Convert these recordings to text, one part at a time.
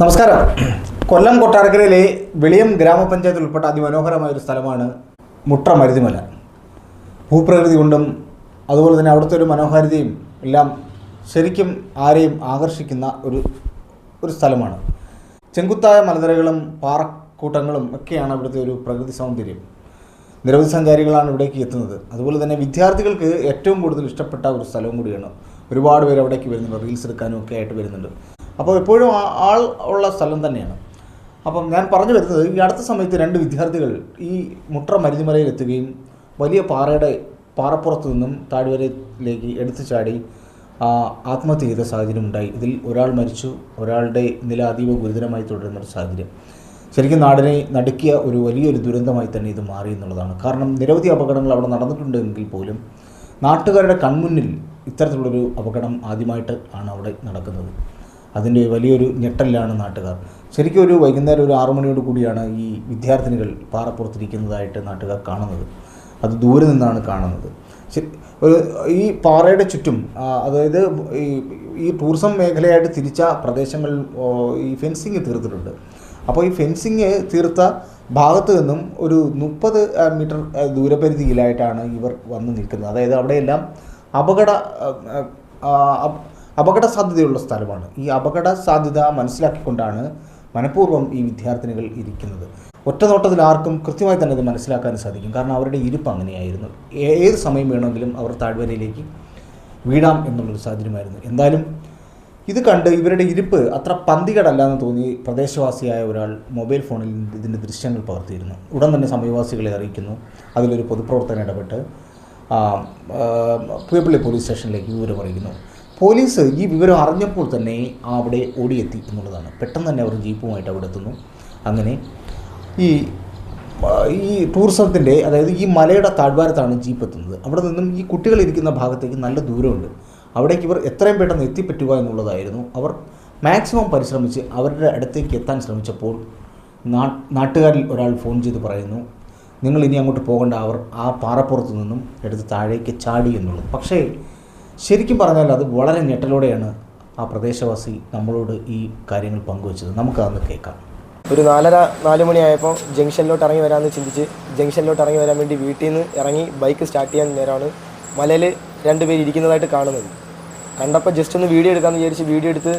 നമസ്കാരം. കൊല്ലം കൊട്ടാരക്കരയിലെ വെളിയം ഗ്രാമപഞ്ചായത്തിൽ ഉൾപ്പെട്ട അതിമനോഹരമായ ഒരു സ്ഥലമാണ് മുട്ര മരുതിമല. ഭൂപ്രകൃതി കൊണ്ടും അതുപോലെ തന്നെ അവിടുത്തെ ഒരു മനോഹാരിതയും എല്ലാം ശരിക്കും ആരെയും ആകർഷിക്കുന്ന ഒരു ഒരു സ്ഥലമാണ്. ചെങ്കുത്തായ മലനിരകളും പാറക്കൂട്ടങ്ങളും ഒക്കെയാണ് അവിടുത്തെ ഒരു പ്രകൃതി സൗന്ദര്യം. നിരവധി സഞ്ചാരികളാണ് ഇവിടേക്ക് എത്തുന്നത്. അതുപോലെ തന്നെ വിദ്യാർത്ഥികൾക്ക് ഏറ്റവും കൂടുതൽ ഇഷ്ടപ്പെട്ട ഒരു സ്ഥലവും കൂടിയാണ്. ഒരുപാട് പേര് അവിടേക്ക് വരുന്നുണ്ട്. റീൽസ് എടുക്കാനും ഒക്കെ ആയിട്ട് വരുന്നുണ്ട്. അപ്പോൾ എപ്പോഴും ആൾ ഉള്ള സ്ഥലം തന്നെയാണ്. അപ്പം ഞാൻ പറഞ്ഞു വരുന്നത് ഈ അടുത്ത സമയത്ത് രണ്ട് വിദ്യാർത്ഥികൾ ഈ മുട്ര മരുതിമലയിൽ എത്തുകയും വലിയ പാറയുടെ പാറപ്പുറത്ത് നിന്നും താഴ്വരയിലേക്ക് എടുത്തു ചാടി ആത്മഹത്യ ചെയ്ത സാഹചര്യം ഉണ്ടായി. ഇതിൽ ഒരാൾ മരിച്ചു. ഒരാളുടെ നില അതീവ ഗുരുതരമായി തുടരുന്ന ഒരു സാഹചര്യം. ശരിക്കും നാടിനെ നടുക്കിയ ഒരു വലിയൊരു ദുരന്തമായി തന്നെ ഇത് മാറി എന്നുള്ളതാണ്. കാരണം നിരവധി അപകടങ്ങൾ അവിടെ നടന്നിട്ടുണ്ടെങ്കിൽ പോലും നാട്ടുകാരുടെ കൺമുന്നിൽ ഇത്തരത്തിലുള്ളൊരു അപകടം ആദ്യമായിട്ട് ആണ് അവിടെ നടക്കുന്നത്. അതിന്റെ വലിയൊരു ഞെട്ടലിലാണ് നാട്ടുകാർ. ശരിക്കും ഒരു വൈകുന്നേരം ഒരു ആറു മണിയോട് കൂടിയാണ് ഈ വിദ്യാർത്ഥിനികൾ പാറപ്പുറത്തിരിക്കുന്നതായിട്ട് നാട്ടുകാർ കാണുന്നത്. അത് ദൂരെ നിന്നാണ് കാണുന്നത്. ഒരു ഈ പാറയുടെ ചുറ്റും അതായത് ഈ ഈ ടൂറിസം മേഖലയായിട്ട് തിരിച്ച പ്രദേശങ്ങൾ ഈ ഫെൻസിങ് തീർത്തിട്ടുണ്ട്. അപ്പോൾ ഈ ഫെൻസിങ് തീർത്ത ഭാഗത്തു നിന്നും ഒരു മുപ്പത് മീറ്റർ ദൂരപരിധിയിലായിട്ടാണ് ഇവർ വന്ന് നിൽക്കുന്നത്. അതായത് അവിടെയെല്ലാം അപകട അപകട സാധ്യതയുള്ള സ്ഥലമാണ്. ഈ അപകട സാധ്യത മനസ്സിലാക്കിക്കൊണ്ടാണ് മനഃപൂർവം ഈ വിദ്യാർത്ഥിനികൾ ഇരിക്കുന്നത്. ഒറ്റ നോട്ടത്തിൽ ആർക്കും കൃത്യമായി തന്നെ ഇത് മനസ്സിലാക്കാൻ സാധിക്കും. കാരണം അവരുടെ ഇരിപ്പ് അങ്ങനെയായിരുന്നു. ഏത് സമയം വേണമെങ്കിലും അവർ താഴ്വരയിലേക്ക് വീഴാം എന്നുള്ളൊരു സാഹചര്യമായിരുന്നു. എന്തായാലും ഇത് കണ്ട് ഇവരുടെ ഇരിപ്പ് അത്ര പന്തികടല്ലാന്ന് തോന്നി പ്രദേശവാസിയായ ഒരാൾ മൊബൈൽ ഫോണിൽ ഇതിന്റെ ദൃശ്യങ്ങൾ പകർത്തിയിരുന്നു. ഉടൻ തന്നെ സമീപവാസികളെ അറിയിക്കുന്നു. അതിലൊരു പൊതുപ്രവർത്തകൻ ഇടപെട്ട് പുയപ്പള്ളി പോലീസ് സ്റ്റേഷനിലേക്ക് വിവരം അറിയിക്കുന്നു. പോലീസ് ഈ വിവരം അറിഞ്ഞപ്പോൾ തന്നെ അവിടെ ഓടിയെത്തി എന്നുള്ളതാണ്. പെട്ടെന്ന് തന്നെ അവർ ജീപ്പുമായിട്ട് അവിടെ എത്തുന്നു. അങ്ങനെ ഈ ഈ ടൂറിസത്തിന്റെ അതായത് ഈ മലയുടെ താഴ്വാരത്താണ് ജീപ്പ് എത്തുന്നത്. അവിടെ നിന്നും ഈ കുട്ടികൾ ഇരിക്കുന്ന ഭാഗത്തേക്ക് നല്ല ദൂരമുണ്ട്. അവിടേക്ക് ഇവർ എത്രയും പെട്ടെന്ന് എത്തിപ്പറ്റുക എന്നുള്ളതായിരുന്നു. അവർ മാക്സിമം പരിശ്രമിച്ച് അവരുടെ അടുത്തേക്ക് എത്താൻ ശ്രമിച്ചപ്പോൾ നാട്ടുകാരിൽ ഒരാൾ ഫോൺ ചെയ്ത് പറയുന്നു നിങ്ങൾ ഇനി അങ്ങോട്ട് പോകേണ്ട. അവർ ആ പാറപ്പുറത്ത് നിന്നും എടുത്ത് താഴേക്ക് ചാടി എന്നുള്ളത്. പക്ഷേ ശരിക്കും പറഞ്ഞാൽ അത് വളരെ ഞെട്ടലോടെയാണ് ആ പ്രദേശവാസി നമ്മളോട് ഈ കാര്യങ്ങൾ പങ്കുവച്ചത്. നമുക്കതൊന്ന് കേൾക്കാം. ഒരു നാലര നാല് മണിയായപ്പോൾ ജംഗ്ഷനിലോട്ട് ഇറങ്ങി വരാമെന്ന് ചിന്തിച്ച് ജംഗ്ഷനിലോട്ട് ഇറങ്ങി വരാൻ വേണ്ടി വീട്ടിൽ നിന്ന് ഇറങ്ങി ബൈക്ക് സ്റ്റാർട്ട് ചെയ്യാൻ നേരമാണ് മലയിൽ രണ്ടുപേർ ഇരിക്കുന്നതായിട്ട് കാണുന്നത്. കണ്ടപ്പോൾ ജസ്റ്റ് ഒന്ന് വീഡിയോ എടുക്കാമെന്ന് വിചാരിച്ച് വീഡിയോ എടുത്ത്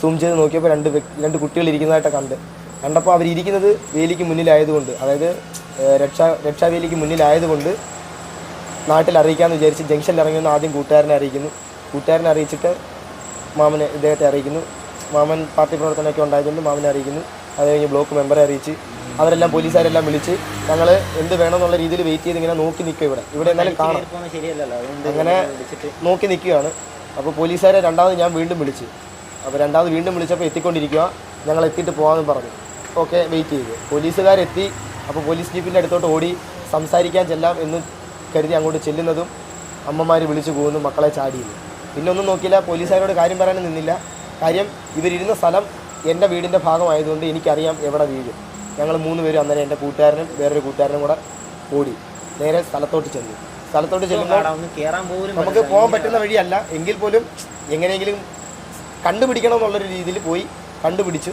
സൂം ചെയ്ത് നോക്കിയപ്പോൾ രണ്ട് രണ്ട് കുട്ടികൾ ഇരിക്കുന്നതായിട്ടാണ് കണ്ട്. കണ്ടപ്പോൾ അവരിയ്ക്കുന്നത് വേലിക്ക് മുന്നിലായതുകൊണ്ട് അതായത് രക്ഷാ രക്ഷാവേലിക്ക് മുന്നിലായതുകൊണ്ട് നാട്ടിൽ അറിയിക്കാമെന്ന് വിചാരിച്ച് ജംഗ്ഷനിൽ ഇറങ്ങിയെന്ന് ആദ്യം കൂട്ടുകാരനെ അറിയിക്കുന്നു. കൂട്ടുകാരനെ അറിയിച്ചിട്ട് മാമനെ ഇദ്ദേഹത്തെ അറിയിക്കുന്നു. മാമൻ പാർട്ടി പ്രവർത്തനമൊക്കെ ഉണ്ടായതുകൊണ്ട് മാമനെ അറിയിക്കുന്നു. അത് കഴിഞ്ഞ് ബ്ലോക്ക് മെമ്പറെ അറിയിച്ച് അവരെല്ലാം പോലീസുകാരെല്ലാം വിളിച്ച് ഞങ്ങൾ എന്ത് വേണമെന്നുള്ള രീതിയിൽ വെയിറ്റ് ചെയ്ത് ഇങ്ങനെ നോക്കി നിൽക്കുക ഇവിടെ. ഇവിടെ എന്നാലും കാണാം. അങ്ങനെ നോക്കി നിൽക്കുകയാണ്. അപ്പോൾ പോലീസുകാരെ രണ്ടാമത് ഞാൻ വീണ്ടും വിളിച്ച്. അപ്പോൾ രണ്ടാമത് വീണ്ടും വിളിച്ചപ്പോൾ എത്തിക്കൊണ്ടിരിക്കുക. ഞങ്ങൾ എത്തിയിട്ട് പോകാമെന്ന് പറഞ്ഞു. ഓക്കെ വെയിറ്റ് ചെയ്തു. പോലീസുകാരെത്തി. അപ്പോൾ പോലീസ് ജീപ്പിന്റെ അടുത്തോട്ട് ഓടി സംസാരിക്കാൻ ചെല്ലാം എന്ന് കരുതി അങ്ങോട്ട് ചെല്ലുന്നതും അമ്മമാർ വിളിച്ചു പോകുന്നു മക്കളെ ചാടിയത് പിന്നെ ഒന്നും നോക്കിയില്ല പോലീസുകാരോട് കാര്യം പറയാനും നിന്നില്ല. കാര്യം ഇവരിരുന്ന സ്ഥലം എന്റെ വീടിന്റെ ഭാഗമായതുകൊണ്ട് എനിക്കറിയാം എവിടെ വീഴും ഞങ്ങൾ മൂന്ന് പേരും അന്നേരം എന്റെ കൂട്ടുകാരനും വേറൊരു കൂട്ടുകാരനും കൂടെ ഓടി നേരെ സ്ഥലത്തോട്ട് ചെന്നു. സ്ഥലത്തോട്ട് ചെല്ലുമ്പോൾ നമുക്ക് പോകാൻ പറ്റുന്ന വഴിയല്ല. എങ്കിൽ പോലും എങ്ങനെയെങ്കിലും കണ്ടുപിടിക്കണം എന്നുള്ളൊരു രീതിയിൽ പോയി കണ്ടുപിടിച്ചു.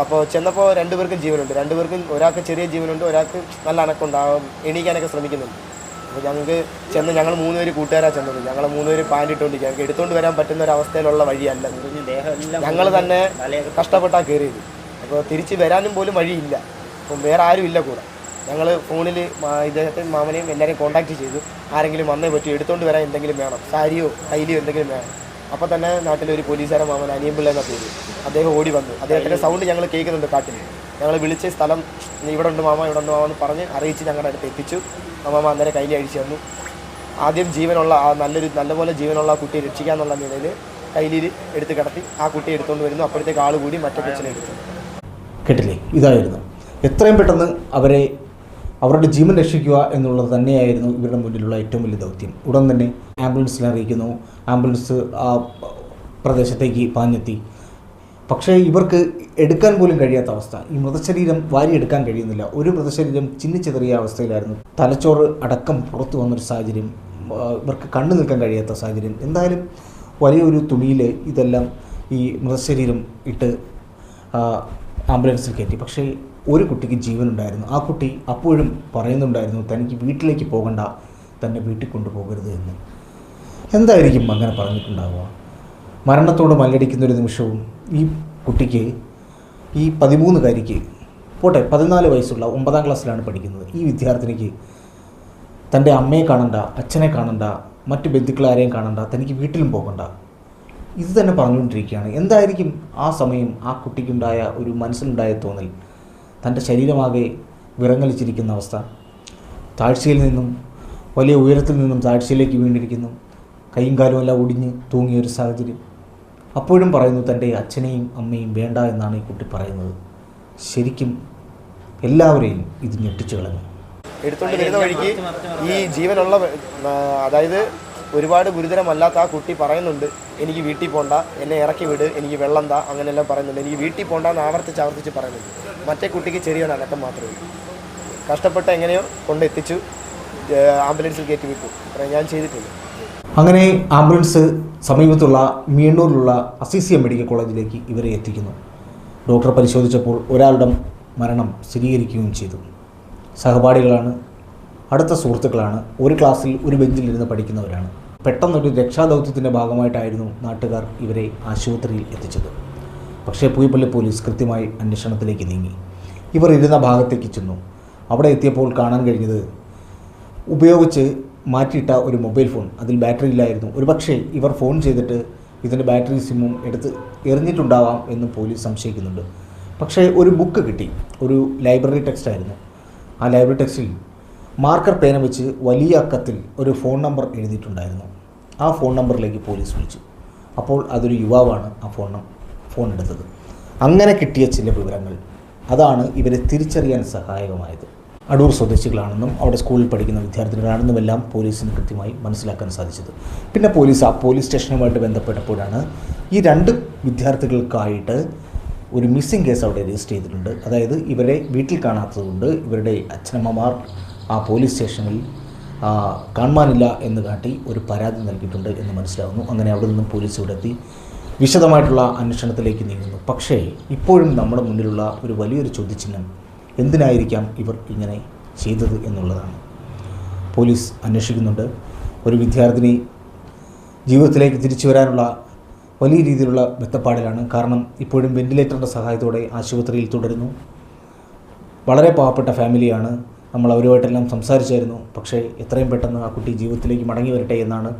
അപ്പോൾ ചെന്നപ്പോൾ രണ്ടുപേർക്കും ജീവനുണ്ട്. രണ്ടുപേർക്കും ഒരാൾക്ക് ചെറിയ ജീവനുണ്ട് ഒരാൾക്ക് നല്ല അനക്കുണ്ടാകും എണീക്കാനൊക്കെ ശ്രമിക്കുന്നുണ്ട്. അപ്പോൾ ഞങ്ങൾക്ക് ചെന്ന് ഞങ്ങൾ മൂന്ന് പേര് കൂട്ടുകാരാണ് ചെന്നത്. ഞങ്ങൾ മൂന്ന് പേര് പാന്റ് ഇട്ടുകൊണ്ടിരിക്കുക ഞങ്ങൾക്ക് എടുത്തുകൊണ്ട് വരാൻ പറ്റുന്ന ഒരു അവസ്ഥയിലുള്ള വഴിയല്ല ഞങ്ങൾ തന്നെ കഷ്ടപ്പെട്ടാ കയറിയത് അപ്പോൾ തിരിച്ച് വരാനും പോലും വഴിയില്ല. അപ്പം വേറെ ആരും ഇല്ല കൂടെ. ഞങ്ങൾ ഫോണിൽ ഇദ്ദേഹത്തെ മാമനെയും എല്ലാവരെയും കോൺടാക്ട് ചെയ്തു. ആരെങ്കിലും വന്നേ പറ്റൂ. എടുത്തുകൊണ്ട് വരാൻ എന്തെങ്കിലും വേണം. സാരിയോ കൈലിയോ എന്തെങ്കിലും വേണം. അപ്പോൾ തന്നെ നാട്ടിലെ ഒരു പോലീസുകാരൻ മാമൻ അനിയമ്പിള്ള എന്ന പേര്. അദ്ദേഹം ഓടി വന്നു. അദ്ദേഹത്തിന്റെ സൗണ്ട് ഞങ്ങൾ കേൾക്കുന്നുണ്ട് കാട്ടിൽ ഞങ്ങൾ വിളിച്ച സ്ഥലം ഇവിടെ ഉണ്ട് മാമ ഇവിടെ ഉണ്ട് മാമ എന്ന് പറഞ്ഞ് അറിയിച്ച് ഞങ്ങളുടെ അടുത്ത് എത്തിച്ചു. ആ മാമ അന്നേരം കയ്യിൽ അഴിച്ചു തന്നു. ആദ്യം ജീവനുള്ള ആ നല്ലൊരു നല്ലപോലെ ജീവനുള്ള ആ കുട്ടിയെ രക്ഷിക്കാന്നുള്ള നിലയിൽ കയ്യിൽ എടുത്ത് കിടത്തി ആ കുട്ടിയെ എടുത്തുകൊണ്ട് വരുന്നു. അപ്പോഴത്തേക്ക് ആൾ കൂടി മറ്റേ കൊച്ചിനെ എടുത്തു. കേട്ടില്ലേ? ഇതായിരുന്നു. എത്രയും പെട്ടെന്ന് അവരെ അവരുടെ ജീവൻ രക്ഷിക്കുക എന്നുള്ളത് തന്നെയായിരുന്നു ഇവരുടെ മുന്നിലുള്ള ഏറ്റവും വലിയ ദൗത്യം. ഉടൻ തന്നെ ആംബുലൻസിനെ അറിയിക്കുന്നു. ആംബുലൻസ് ആ പ്രദേശത്തേക്ക് പാഞ്ഞെത്തി. പക്ഷേ ഇവർക്ക് എടുക്കാൻ പോലും കഴിയാത്ത അവസ്ഥ. ഈ മൃതശരീരം വാരിയെടുക്കാൻ കഴിയുന്നില്ല. ഒരു മൃതശരീരം ചിന്നിച്ചെതറിയ അവസ്ഥയിലായിരുന്നു. തലച്ചോറ് അടക്കം പുറത്തു വന്നൊരു സാഹചര്യം ഇവർക്ക് കണ്ണു നിൽക്കാൻ കഴിയാത്ത സാഹചര്യം. എന്തായാലും വലിയൊരു തുണിയിൽ ഇതെല്ലാം ഈ മൃതശരീരം ഇട്ട് ആംബുലൻസിൽ കയറ്റി. പക്ഷേ ഒരു കുട്ടിക്ക് ജീവനുണ്ടായിരുന്നു. ആ കുട്ടി അപ്പോഴും പറയുന്നുണ്ടായിരുന്നു തനിക്ക് വീട്ടിലേക്ക് പോകണ്ട. തന്നെ വീട്ടിൽ കൊണ്ടുപോകരുത് എന്ന്. എന്തായിരിക്കും അങ്ങനെ പറഞ്ഞിട്ടുണ്ടാവുക? മരണത്തോട് മല്ലടിക്കുന്ന ഒരു നിമിഷവും ഈ കുട്ടിക്ക് ഈ പതിമൂന്നുകാരിക്ക് പോട്ടെ പതിനാല് വയസ്സുള്ള ഒമ്പതാം ക്ലാസ്സിലാണ് പഠിക്കുന്നത്. ഈ വിദ്യാർത്ഥിനിക്ക് തന്റെ അമ്മയെ കാണണ്ട അച്ഛനെ കാണണ്ട മറ്റ് ബന്ധുക്കളാരെയും കാണണ്ട തനിക്ക് വീട്ടിലും പോകണ്ട. ഇത് തന്നെ പറഞ്ഞുകൊണ്ടിരിക്കുകയാണ്. എന്തായിരിക്കും ആ സമയം ആ കുട്ടിക്കുണ്ടായ ഒരു മനസ്സിലുണ്ടായ തോന്നൽ? തന്റെ ശരീരമാകെ വിറങ്ങലിച്ചിരിക്കുന്ന അവസ്ഥ. താഴ്ചയിൽ നിന്നും വലിയ ഉയരത്തിൽ നിന്നും താഴ്ചയിലേക്ക് വീണിരിക്കുന്നു. കൈയും കാലും എല്ലാം ഒടിഞ്ഞ് തൂങ്ങിയ ഒരു സാഹചര്യം. അപ്പോഴും പറയുന്നു തന്റെ അച്ഛനെയും അമ്മയും വേണ്ട എന്നാണ് ഈ കുട്ടി പറയുന്നത്. ശരിക്കും എല്ലാവരെയും ഇത് ഞെട്ടിച്ചു കളഞ്ഞു. എടുത്തുകൊണ്ട് വരുന്ന വഴിക്ക് ഈ ജീവനുള്ള അതായത് ഒരുപാട് ഗുരുതരമല്ലാത്ത ആ കുട്ടി പറയുന്നുണ്ട് എനിക്ക് വീട്ടിൽ പോണ്ട എന്നെ ഇറക്കി വിട് എനിക്ക് വെള്ളം താ അങ്ങനെയെല്ലാം പറയുന്നുണ്ട്. എനിക്ക് വീട്ടിൽ പോണ്ട എന്ന് ആവർത്തിച്ച് ആവർത്തിച്ച് പറയുന്നുണ്ട്. മറ്റേ കുട്ടിക്ക് ചെറിയൊരു അനക്കം മാത്രമേ കഷ്ടപ്പെട്ട് എങ്ങനെയോ കൊണ്ടെത്തിച്ചു ആംബുലൻസിൽ കയറ്റി വിട്ടു. ഞാൻ ചെയ്തിട്ടുണ്ട് അങ്ങനെ ആംബുലൻസ് സമീപത്തുള്ള മീണ്ണൂരിലുള്ള അസിസിയ മെഡിക്കൽ കോളേജിലേക്ക് ഇവരെ എത്തിക്കുന്നു. ഡോക്ടർ പരിശോധിച്ചപ്പോൾ ഒരാളുടെ മരണം സ്ഥിരീകരിക്കുകയും ചെയ്തു. സഹപാഠികളാണ് അടുത്ത സുഹൃത്തുക്കളാണ് ഒരു ക്ലാസ്സിൽ ഒരു ബെഞ്ചിലിരുന്ന് പഠിക്കുന്നവരാണ്. പെട്ടെന്നൊരു രക്ഷാദൗത്യത്തിന്റെ ഭാഗമായിട്ടായിരുന്നു നാട്ടുകാർ ഇവരെ ആശുപത്രിയിൽ എത്തിച്ചത്. പക്ഷേ പൂയപ്പള്ളി പോലീസ് കൃത്യമായി അന്വേഷണത്തിലേക്ക് നീങ്ങി. ഇവർ ഇരുന്ന ഭാഗത്തേക്ക് ചെന്നു. അവിടെ എത്തിയപ്പോൾ കാണാൻ കഴിഞ്ഞത് ഉപയോഗിച്ച് മാറ്റിയിട്ട ഒരു മൊബൈൽ ഫോൺ. അതിൽ ബാറ്ററി ഇല്ലായിരുന്നു. ഒരുപക്ഷെ ഇവർ ഫോൺ ചെയ്തിട്ട് ഇതിന്റെ ബാറ്ററി സിമ്മും എടുത്ത് എറിഞ്ഞിട്ടുണ്ടാവാം എന്ന് പോലീസ് സംശയിക്കുന്നുണ്ട്. പക്ഷേ ഒരു ബുക്ക് കിട്ടി. ഒരു ലൈബ്രറി ടെക്സ്റ്റ് ആയിരുന്നു. ആ ലൈബ്രറി ടെക്സ്റ്റിൽ മാർക്കർ പേന വെച്ച് വലിയ അക്കത്തിൽ ഒരു ഫോൺ നമ്പർ എഴുതിയിട്ടുണ്ടായിരുന്നു. ആ ഫോൺ നമ്പറിലേക്ക് പോലീസ് വിളിച്ചു. അപ്പോൾ അതൊരു യുവാവാണ് ആ ഫോൺ ഫോൺ എടുത്തത്. അങ്ങനെ കിട്ടിയ ചില വിവരങ്ങൾ. അതാണ് ഇവരെ തിരിച്ചറിയാൻ സഹായകമായത്. അടൂർ സ്വദേശികളാണെന്നും അവിടെ സ്കൂളിൽ പഠിക്കുന്ന വിദ്യാർത്ഥികളാണെന്നും എല്ലാം പോലീസിന് കൃത്യമായി മനസ്സിലാക്കാൻ സാധിച്ചത്. പിന്നെ പോലീസ് ആ പോലീസ് സ്റ്റേഷനുമായിട്ട് ബന്ധപ്പെട്ടപ്പോഴാണ് ഈ രണ്ട് വിദ്യാർത്ഥികൾക്കായിട്ട് ഒരു മിസ്സിംഗ് കേസ് അവിടെ രജിസ്റ്റർ ചെയ്തിട്ടുണ്ട്. അതായത് ഇവരെ വീട്ടിൽ കാണാത്തതുകൊണ്ട് ഇവരുടെ അച്ഛനമ്മമാർ ആ പോലീസ് സ്റ്റേഷനിൽ കാണുവാനില്ല എന്ന് കാട്ടി ഒരു പരാതി നൽകിയിട്ടുണ്ട് എന്ന് മനസ്സിലാവുന്നു. അങ്ങനെ അവിടെ നിന്നും പോലീസ് ഇവിടെ എത്തി വിശദമായിട്ടുള്ള അന്വേഷണത്തിലേക്ക് നീങ്ങുന്നു. പക്ഷേ ഇപ്പോഴും നമ്മുടെ മുന്നിലുള്ള ഒരു വലിയൊരു ചോദ്യചിഹ്നം എന്തിനായിരിക്കാം ഇവർ ഇങ്ങനെ ചെയ്തത് എന്നുള്ളതാണ്. പോലീസ് അന്വേഷിക്കുന്നുണ്ട്. ഒരു വിദ്യാർത്ഥിനി ജീവിതത്തിലേക്ക് തിരിച്ചു വരാനുള്ള വലിയ രീതിയിലുള്ള മെത്തപ്പാടിലാണ്. കാരണം ഇപ്പോഴും വെന്റിലേറ്ററിന്റെ സഹായത്തോടെ ആശുപത്രിയിൽ തുടരുന്നു. വളരെ പാവപ്പെട്ട ഫാമിലിയാണ്. നമ്മൾ അവരുമായിട്ടെല്ലാം സംസാരിച്ചായിരുന്നു. പക്ഷേ എത്രയും പെട്ടെന്ന് ആ കുട്ടി ജീവിതത്തിലേക്ക് മടങ്ങി വരട്ടെ എന്നാണ്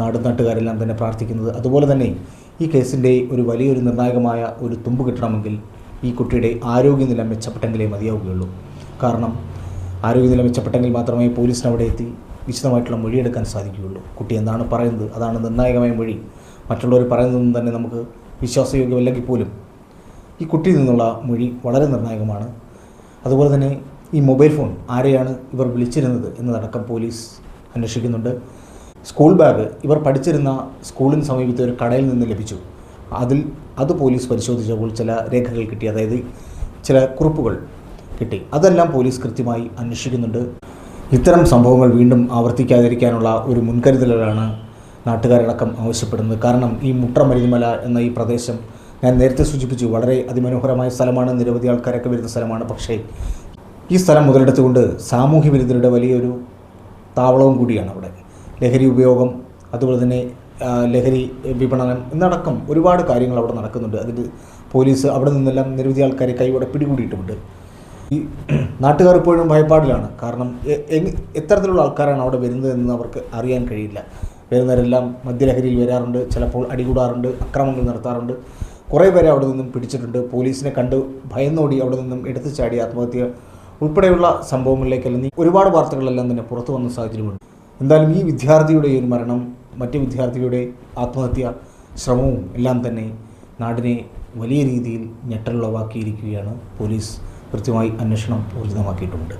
നാടും നാട്ടുകാരെല്ലാം തന്നെ പ്രാർത്ഥിക്കുന്നത്. അതുപോലെ തന്നെ ഈ കേസിന്റെ ഒരു വലിയൊരു നിർണായകമായ ഒരു തുമ്പ് കിട്ടണമെങ്കിൽ ഈ കുട്ടിയുടെ ആരോഗ്യനില മെച്ചപ്പെട്ടെങ്കിലേ മതിയാവുകയുള്ളൂ. കാരണം ആരോഗ്യനില മെച്ചപ്പെട്ടെങ്കിൽ മാത്രമേ പോലീസിന് അവിടെ എത്തി വിശദമായിട്ടുള്ള മൊഴിയെടുക്കാൻ സാധിക്കുകയുള്ളൂ. കുട്ടി എന്താണ് പറയുന്നത് അതാണ് നിർണായകമായ മൊഴി. മറ്റുള്ളവർ പറയുന്നതൊന്നും തന്നെ നമുക്ക് വിശ്വാസയോഗ്യമല്ലെങ്കിൽ പോലും ഈ കുട്ടിയിൽ നിന്നുള്ള മൊഴി വളരെ നിർണായകമാണ്. അതുപോലെ തന്നെ ഈ മൊബൈൽ ഫോൺ ആരെയാണ് ഇവർ വിളിച്ചിരുന്നത് എന്നതടക്കം പോലീസ് അന്വേഷിക്കുന്നുണ്ട്. സ്കൂൾ ബാഗ് ഇവർ പഠിച്ചിരുന്ന സ്കൂളിന് സമീപത്തെ ഒരു കടയിൽ നിന്ന് ലഭിച്ചു. അതിൽ അത് പോലീസ് പരിശോധിച്ചപ്പോൾ ചില രേഖകൾ കിട്ടി അതായത് ചില കുറിപ്പുകൾ കിട്ടി. അതെല്ലാം പോലീസ് കൃത്യമായി അന്വേഷിക്കുന്നുണ്ട്. ഇത്തരം സംഭവങ്ങൾ വീണ്ടും ആവർത്തിക്കാതിരിക്കാനുള്ള ഒരു മുൻകരുതലാണ് നാട്ടുകാരടക്കം ആവശ്യപ്പെടുന്നത്. കാരണം ഈ മുട്ര മരുന്നുമല എന്ന ഈ പ്രദേശം ഞാൻ നേരത്തെ സൂചിപ്പിച്ചു വളരെ അതിമനോഹരമായ സ്ഥലമാണ്. നിരവധി ആൾക്കാരൊക്കെ വരുന്ന സ്ഥലമാണ്. പക്ഷേ ഈ സ്ഥലം മുതലെടുത്തുകൊണ്ട് സാമൂഹ്യ വിരുദ്ധരുടെ വലിയൊരു താവളവും കൂടിയാണ് അവിടെ. ലഹരി ഉപയോഗം അതുപോലെ തന്നെ ലഹരി വിപണനം എന്നടക്കം ഒരുപാട് കാര്യങ്ങൾ അവിടെ നടക്കുന്നുണ്ട്. അതിൽ പോലീസ് അവിടെ നിന്നെല്ലാം നിരവധി ആൾക്കാരെ കൈയോടെ പിടികൂടിയിട്ടുമുണ്ട്. ഈ നാട്ടുകാർ ഇപ്പോഴും ഭയപ്പാടിലാണ്. കാരണം എത്തരത്തിലുള്ള ആൾക്കാരാണ് അവിടെ വരുന്നതെന്ന് അവർക്ക് അറിയാൻ കഴിയില്ല. വരുന്നവരെല്ലാം മദ്യലഹരിയിൽ വരാറുണ്ട് ചിലപ്പോൾ അടികൂടാറുണ്ട് അക്രമങ്ങൾ നടത്താറുണ്ട്. കുറേ പേരെ അവിടെ നിന്നും പിടിച്ചിട്ടുണ്ട്. പോലീസിനെ കണ്ട് ഭയന്നോടി അവിടെ നിന്നും എടുത്തു ചാടി ആത്മഹത്യ ഉൾപ്പെടെയുള്ള സംഭവങ്ങളിലേക്കെല്ലാം ഒരുപാട് വാർത്തകളെല്ലാം തന്നെ പുറത്തു വന്ന സാഹചര്യമുണ്ട്. എന്തായാലും ഈ വിദ്യാർത്ഥിയുടെ ഈ ഒരു മരണം മറ്റ് വിദ്യാർത്ഥികളുടെ ആത്മഹത്യ ശ്രമവും എല്ലാം തന്നെ നാടിനെ വലിയ രീതിയിൽ ഞെട്ടലുളവാക്കിയിരിക്കുകയാണ് പോലീസ് കൃത്യമായി അന്വേഷണം ഊർജിതമാക്കിയിട്ടുമുണ്ട്